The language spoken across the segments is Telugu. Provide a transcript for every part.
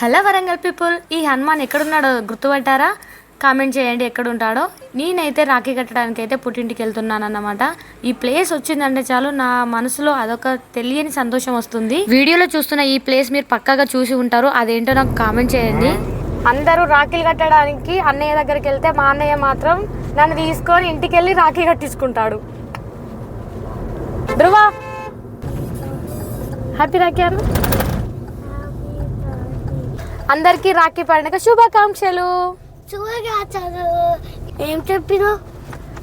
హలో వరంగల్ పీపుల్ ఈ హనుమాన్ ఎక్కడున్నాడో గుర్తుపట్టారా? కామెంట్ చేయండి ఎక్కడ ఉంటాడో నేనైతే రాఖీ కట్టడానికి అయితే పుట్టింటికి వెళ్తున్నానన్నమాట ఈ ప్లేస్ వచ్చిందంటే చాలు నా మనసులో అదొక తెలియని సంతోషం వస్తుంది. వీడియోలో చూస్తున్న ఈ ప్లేస్ మీరు పక్కాగా చూసి ఉంటారు అదేంటో నాకు కామెంట్ చేయండి. అందరూ రాఖీలు కట్టడానికి అన్నయ్య దగ్గరికి వెళ్తే మా అన్నయ్య మాత్రం నన్ను తీసుకొని ఇంటికి వెళ్ళి రాఖీ కట్టించుకుంటాడు. ధ్రువ హ్యాపీ రాఖీ అన్న అందరికీ రాఖీ పండుగ శుభాకాంక్షలు. చదువు ఏం చెప్పినావు?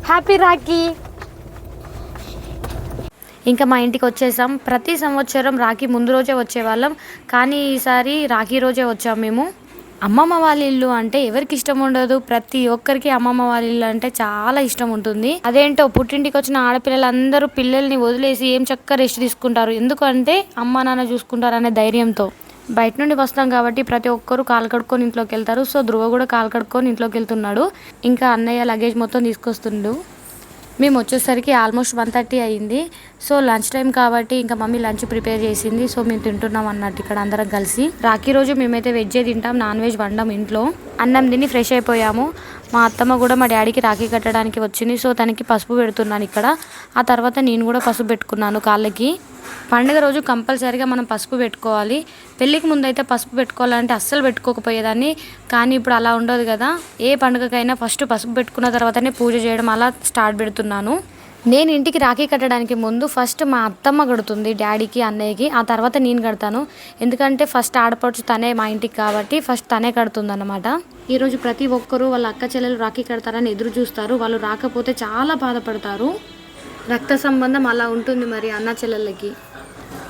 హ్యాపీ రాఖీ. ఇంకా మా ఇంటికి వచ్చేసాం. ప్రతి సంవత్సరం రాఖీ ముందు రోజే వచ్చేవాళ్ళం. కానీ ఈసారి రాఖీ రోజే వచ్చాం మేము. అమ్మమ్మ వాళ్ళ ఇల్లు అంటే ఎవరికి ఇష్టం ఉండదు. ప్రతి ఒక్కరికి అమ్మమ్మ వాళ్ళ ఇల్లు అంటే చాలా ఇష్టం ఉంటుంది. అదేంటో పుట్టింటికి వచ్చిన ఆడపిల్లలందరూ పిల్లల్ని వదిలేసి ఏం చక్కగా రెస్ట్ తీసుకుంటారు? ఎందుకంటే అమ్మ నాన్న చూసుకుంటారు అనే ధైర్యంతో. బయట నుండి వస్తాం కాబట్టి ప్రతి ఒక్కరు కాలు కడుక్కొని ఇంట్లోకి వెళ్తారు. సో ధ్రువ కూడా కాలు కడుక్కొని ఇంట్లోకి వెళ్తున్నాడు. ఇంకా అన్నయ్య లగేజ్ మొత్తం తీసుకొస్తుండు. మేము వచ్చేసరికి ఆల్మోస్ట్ వన్ థర్టీ అయింది. సో లంచ్ టైం కాబట్టి ఇంకా మమ్మీ లంచ్ ప్రిపేర్ చేసింది. సో మేము తింటున్నాం అన్నట్టు ఇక్కడ అందరం కలిసి. రాఖీ రోజు మేమైతే వెజ్జే తింటాం నాన్ వెజ్ వండాం ఇంట్లో. అన్నం తిని ఫ్రెష్ అయిపోయాము. మా అత్తమ్మ కూడా మా డాడీకి రాఖీ కట్టడానికి వచ్చింది. సో తనకి పసుపు పెడుతున్నాను ఇక్కడ. ఆ తర్వాత నేను కూడా పసుపు పెట్టుకున్నాను కాళ్ళకి. పండుగ రోజు కంపల్సరీగా మనం పసుపు పెట్టుకోవాలి. పెళ్ళికి ముందు అయితే పసుపు పెట్టుకోవాలంటే అస్సలు పెట్టుకోకపోయేదాన్ని. కానీ ఇప్పుడు అలా ఉండదు కదా. ఏ పండుగకైనా ఫస్ట్ పసుపు పెట్టుకున్న తర్వాతనే పూజ చేయడం అలా స్టార్ట్ పెడుతున్నాను. నేను ఇంటికి రాఖీ కట్టడానికి ముందు ఫస్ట్ మా అత్తమ్మ కడుతుంది డాడీకి అన్నయ్యకి. ఆ తర్వాత నేను కడతాను. ఎందుకంటే ఫస్ట్ ఆడపడుచు తనే మా ఇంటికి కాబట్టి ఫస్ట్ తనే కడుతుంది అనమాట ఈరోజు ప్రతి ఒక్కరూ వాళ్ళ అక్క చెల్లెలు రాఖీ కడతారని ఎదురు చూస్తారు. వాళ్ళు రాకపోతే చాలా బాధపడతారు. రక్త సంబంధం అలా ఉంటుంది మరి అన్న చెల్లెళ్ళకి.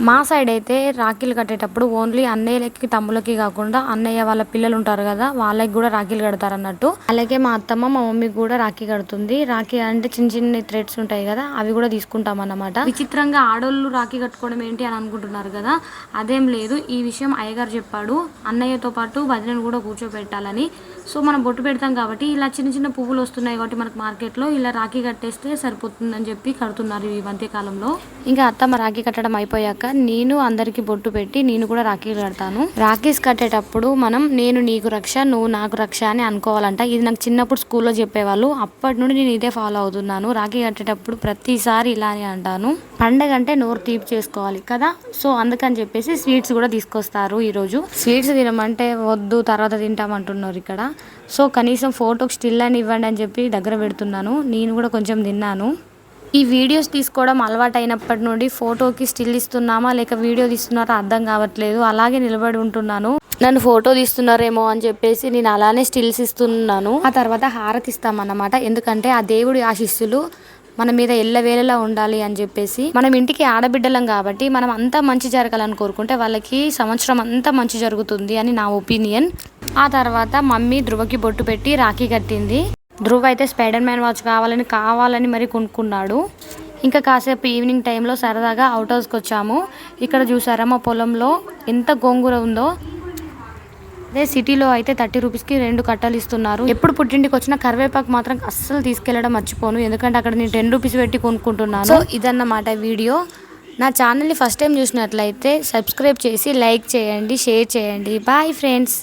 మా సైడ్ అయితే రాఖీలు కట్టేటప్పుడు ఓన్లీ అన్నయ్యలకి తమ్ములకి కాకుండా అన్నయ్య వాళ్ళ పిల్లలు ఉంటారు కదా వాళ్ళకి కూడా రాఖీలు కడతారు అన్నట్టు అలాగే మా అత్తమ్మ మా మమ్మీకి కూడా రాఖీ కడుతుంది. రాఖీ అంటే చిన్న చిన్న థ్రెడ్స్ ఉంటాయి కదా అవి కూడా తీసుకుంటాం అన్నమాట విచిత్రంగా ఆడోళ్ళు రాఖీ కట్టుకోవడం ఏంటి అని అనుకుంటున్నారు కదా అదేం లేదు. ఈ విషయం అయ్యగారు చెప్పాడు. అన్నయ్యతో పాటు వదినను కూడా కూర్చోబెట్టాలని. సో మనం బొట్టు పెడతాం కాబట్టి ఇలా చిన్న చిన్న పువ్వులు వస్తున్నాయి కాబట్టి మనకు మార్కెట్లో ఇలా రాఖీ కట్టేస్తే సరిపోతుందని చెప్పి కడుతున్నారు ఈ మధ్యకాలంలో ఇంకా అత్తమ్మ రాఖీ కట్టడం అయిపోయాక నేను అందరికి బొట్టు పెట్టి నేను కూడా రాఖీలు కడతాను. రాఖీస్ కట్టేటప్పుడు మనం నేను నీకు రక్ష నువ్వు నాకు రక్ష అని అనుకోవాలంట. ఇది నాకు చిన్నప్పుడు స్కూల్లో చెప్పేవాళ్ళు. అప్పటి నుండి నేను ఇదే ఫాలో అవుతున్నాను. రాఖీ కట్టేటప్పుడు ప్రతిసారి ఇలానే అంటాను. పండగ అంటే నోరు తీపి చేసుకోవాలి కదా? సో అందుకని చెప్పేసి స్వీట్స్ కూడా తీసుకొస్తారు ఈరోజు. స్వీట్స్ తినమంటే వద్దు తర్వాత తింటామంటున్నారు ఇక్కడ. సో కనీసం ఫోటోకి స్టిల్ అని ఇవ్వండి అని చెప్పి దగ్గర పెడుతున్నాను. నేను కూడా కొంచెం తిన్నాను. ఈ వీడియోస్ తీసుకోవడం అలవాటు అయినప్పటి నుండి ఫోటోకి స్టిల్ ఇస్తున్నామా లేక వీడియో తీస్తున్నారా అర్థం కావట్లేదు. అలాగే నిలబడి ఉంటున్నాను. నన్ను ఫోటో తీస్తున్నారేమో అని చెప్పేసి నేను అలానే స్టిల్స్ ఇస్తున్నాను. ఆ తర్వాత హారతి ఇస్తామన్నమాట. ఎందుకంటే ఆ దేవుడి ఆశిస్సులు మన మీద ఎల్లవేళలా ఉండాలి అని చెప్పేసి. మనం ఇంటికి ఆడబిడ్డలం కాబట్టి మనం అంతా మంచి జరగాలని కోరుకుంటే వాళ్ళకి సంవత్సరం అంతా మంచి జరుగుతుంది అని నా ఒపీనియన్. ఆ తర్వాత మమ్మీ ధ్రువకి బొట్టు పెట్టి రాఖీ కట్టింది. ధ్రువ్ అయితే స్పైడర్ మ్యాన్ వాచ్ కావాలని కావాలని మరి కొనుక్కున్నాడు. ఇంకా కాసేపు ఈవినింగ్ టైంలో సరదాగా అవుట్ హౌస్కి వచ్చాము. ఇక్కడ చూసారా మా పొలంలో ఎంత గోంగూర ఉందో? అదే సిటీలో అయితే థర్టీ రూపీస్కి రెండు కట్టలు ఇస్తున్నారు. ఎప్పుడు పుట్టింటికి వచ్చిన కరివేపాకు మాత్రం అస్సలు తీసుకెళ్ళడం మర్చిపోను. ఎందుకంటే అక్కడ నేను టెన్ రూపీస్ పెట్టి కొనుక్కుంటున్నాను. సో ఇదన్నమాట వీడియో. నా ఛానల్ని ఫస్ట్ టైం చూసినట్లయితే సబ్స్క్రైబ్ చేసి లైక్ చేయండి షేర్ చేయండి. Bye friends.